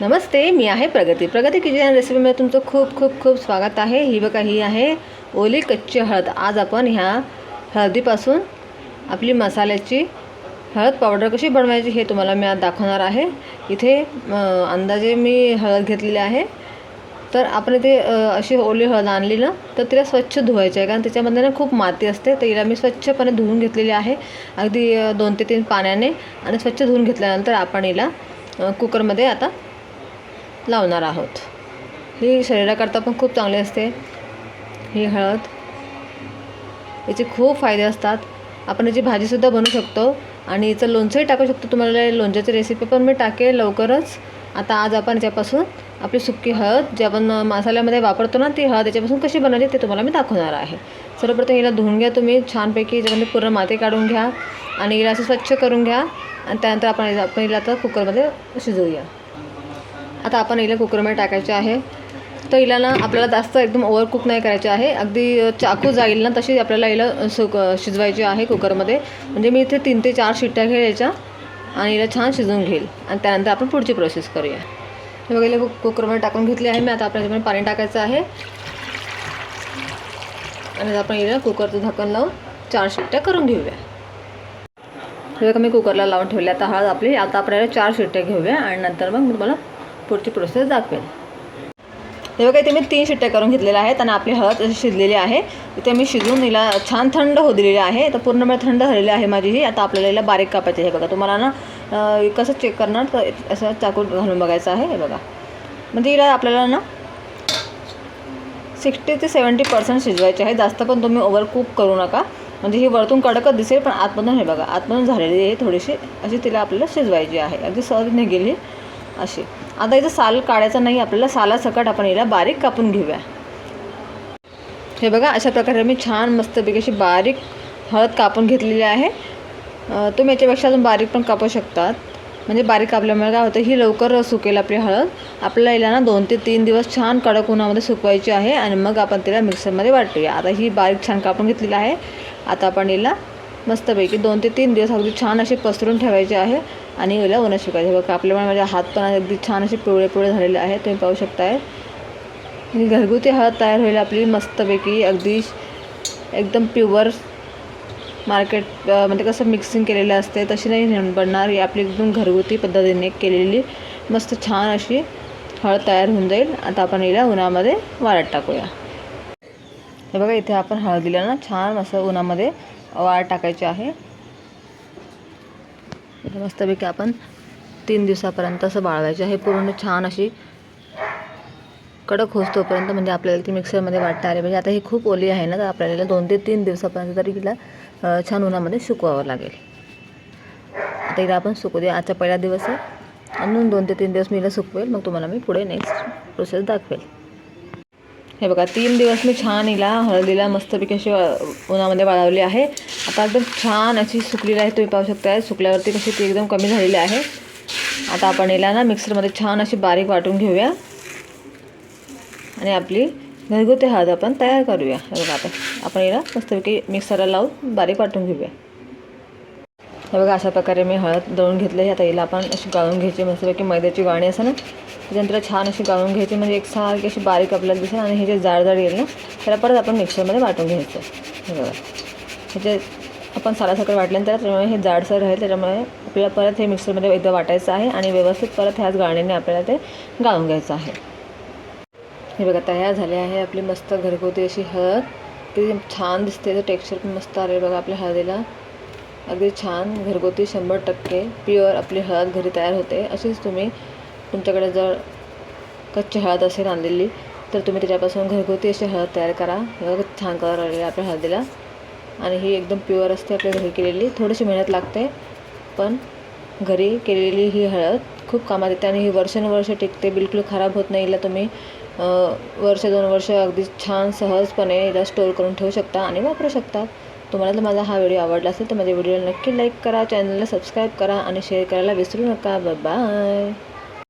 नमस्ते मी आहे प्रगती. प्रगती किचन रेसिपीमध्ये तुमचं खूप खूप खूप स्वागत आहे. ही बघा ही आहे ओली कच्ची हळद. आज आपण ह्या हळदीपासून आपली मसाल्याची हळद पावडर कशी बनवायची हे तुम्हाला मी आज दाखवणार आहे. इथे अंदाजे मी हळद घेतलेली आहे. तर आपण इथे अशी ओली हळद आणली ना तर तिला स्वच्छ धुवायची आहे. कारण त्याच्यामध्ये ना खूप माती असते. तर हिला मी स्वच्छपणे धुवून घेतलेली आहे. अगदी दोन ते तीन पाण्याने. आणि स्वच्छ धुवून घेतल्यानंतर आपण हिला कुकरमध्ये आता लावणार आहोत. ही शरीराकरता पण खूप चांगली असते. ही हळद. याचे खूप फायदे असतात. आपण याची भाजीसुद्धा बनवू शकतो. आणि याचं लोणचंही टाकू शकतो. तुम्हाला लोणच्याची रेसिपी पण मी टाकेल लवकरच. आता आज आपण याच्यापासून आपली सुकी हळद जे आपण मसाल्यामध्ये वापरतो ना ती हळद याच्यापासून कशी बनवली ते तुम्हाला मी दाखवणार आहे. सर्वप्रथम हिला धुवून घ्या तुम्ही. छानपैकी याच्यामध्ये पूर्ण माती काढून घ्या. आणि हिला असं स्वच्छ करून घ्या. आणि त्यानंतर आपण आपण हिला आता कुकरमध्ये शिजवूया. आता आपण हिला कुकरमध्ये टाकायचे आहे. तर हिला ना आपल्याला जास्त एकदम ओव्हर कुक नाही करायचे आहे. अगदी चाकू जाईल ना तशी आपल्याला हिला सुक शिजवायची आहे कुकरमध्ये. म्हणजे मी इथे तीन ते चार शिट्ट्या घेईल याच्या आणि हिला छान शिजवून घेईल. आणि त्यानंतर आपण पुढची प्रोसेस करूया. हे बघा कुक कुकरमध्ये टाकून घेतली आहे मी. आता आपल्याला पाणी टाकायचं आहे. आणि आता आपण हिला कुकरचं झाकण लावून चार शिट्ट्या करून घेऊया. हे बघा मी कुकरला लावून ठेवल्या. आता हळद आपली आता आपल्याला चार शिट्ट्या घेऊया. आणि नंतर मग मी तुम्हाला पुढची प्रोसेस दाखवेल. हे बघा इथे मी तीन शिट्ट्या करून घेतलेल्या आहेत आणि आपली हळद अशी शिजलेली आहे. इथे मी शिजून हिला छान थंड होऊ दिलेली आहे. तर पूर्णपणे थंड झालेली आहे माझी ही. आता आपल्याला हिला बारीक कापायची आहे. बघा तुम्हाला ना कसं चेक करणार तर असं चाकू घालून बघायचं आहे. हे बघा. म्हणजे हिला आपल्याला ना सिक्स्टी ते सेवन्टी पर्सेंट शिजवायचे आहे. जास्त पण तुम्ही ओव्हर कुक करू नका. म्हणजे ही वरतून कडकच दिसेल पण आतमधून हे बघा आतमधून झालेली आहे थोडीशी. अशी तिला आपल्याला शिजवायची आहे. अगदी सहज नाही गेली अशी. आता इथं साल काढायचं नाही आपल्याला सालासकट आपण याला बारीक कापून घेऊया. हे बघा अशा प्रकारे मी छान मस्तपैकी अशी बारीक हळद कापून घेतलेली आहे. तुम्ही याच्यापेक्षा अजून बारीक पण कापू शकतात. म्हणजे बारीक कापल्यामुळे काय होतं ही लवकर सुकेल आपली हळद. आपल्याला हिला ना दोन ते तीन दिवस छान कडक उन्हामध्ये सुकवायची आहे आणि मग आपण तिला मिक्सरमध्ये वाटूया. आता ही बारीक छान कापून घेतलेली आहे. आता आपण हिला मस्तपैकी दोन ते तीन दिवस अगदी छान असे पसरून ठेवायचे आहे आणि हिला उन्हात शिकायचे बघा आपल्यामुळे माझे हात पण अगदी छान असे पिवळे पिवळे झालेले आहेत तुम्ही पाहू शकताय. घरगुती हळद तयार होईल आपली मस्तपैकी अगदी एकदम प्युअर मार्केट म्हणजे कसं मिक्सिंग केलेलं असते तशी नाही बनणार ही आपली एकदम घरगुती पद्धतीने केलेली मस्त छान अशी हळद तयार होऊन जाईल. आता आपण हिला उन्हामध्ये वाळत टाकूया. हे बघा इथे आपण हळदीला ना छान असं उन्हामध्ये वाळ टाकायची आहे. मस्तपैकी आपण तीन दिवसापर्यंत असं बाळवायचे आहे. पूर्ण छान अशी कडक होतोपर्यंत म्हणजे आपल्याला ती मिक्सरमध्ये वाटता. आली म्हणजे आता ही खूप ओली आहे ना तर आपल्याला दोन ते तीन दिवसापर्यंत तरी तिला छान उन्हामध्ये सुकवावं लागेल. आता हिला आपण सुकू दे आजचा पहिला दिवस आहे. अजून दोन ते तीन दिवस मी हिला सुकवेल. मग तुम्हाला मी पुढे नेक्स्ट प्रोसेस दाखवेल. हे बघा तीन दिवस मी छान हिला हळदीला मस्तपैकी अशी उन्हामध्ये वाळवली आहे. आता एकदम छान अशी सुकलेली आहे तुम्ही पाहू शकता. सुकल्यावरती कशी ती एकदम कमी झालेली आहे. आता आपण हिला ना मिक्सरमध्ये छान अशी बारीक वाटून घेऊया. आणि आपली घरगुती हळद आपण तयार करूया. हे बघा आपण आपण हिला मस्तपैकी मिक्सरला लावून बारीक वाटून घेऊया. बघा अशा प्रकारे मी हळद दळून घेतले ह्या हिला आपण अशी गाळून घ्यायची मस्तपैकी मैद्याची गाणी असं ना त्याच्यानंतर छान अशी गाळून घ्यायची. म्हणजे एक सारखी अशी बारीक आपल्याला दिसेल आणि हे जे जाड जाड येईल ना त्याला परत आपण मिक्सरमध्ये वाटून घ्यायचं. हे बघा. ह्याचे आपण सालासकट वाटल्यानंतर त्याच्यामुळे हे जाडसर राहील. त्याच्यामुळे आपल्याला परत हे मिक्सरमध्ये एकदा वाटायचं आहे आणि व्यवस्थित परत ह्याच गाळणीने आपल्याला ते गाळून घ्यायचं आहे. हे बघा तयार झाले आहे आपली मस्त घरगुती अशी हळद. ती छान दिसते. तर टेक्स्चर पण मस्त आले बघा आपल्या हळदीला. अगदी छान घरगुती शंभर टक्के प्युअर आपली हळद घरी तयार होते. अशीच तुम्ही तुमच्याकडे जर कच्ची हळद असेल आणलेली तर तुम्ही त्याच्यापासून घरगुती अशी हळद तयार करा. छान कलर आलेला आपल्या हळदीला. आणि ही एकदम प्युअर असते आपल्या घरी केलेली. थोडीशी मेहनत लागते पण घरी केलेली ही हळद खूप कामात येते आणि ही वर्षानुवर्ष टिकते. बिलकुल खराब होत नाही तुम्ही वर्ष दोन वर्ष अगदी छान सहजपणे याला स्टोअर करून ठेवू शकता आणि वापरू शकता. तुम्हाला जर माझा हा व्हिडिओ आवडला असेल तर माझ्या व्हिडिओला नक्की लाईक करा चॅनलला सबस्क्राईब करा आणि शेअर करायला विसरू नका. बाय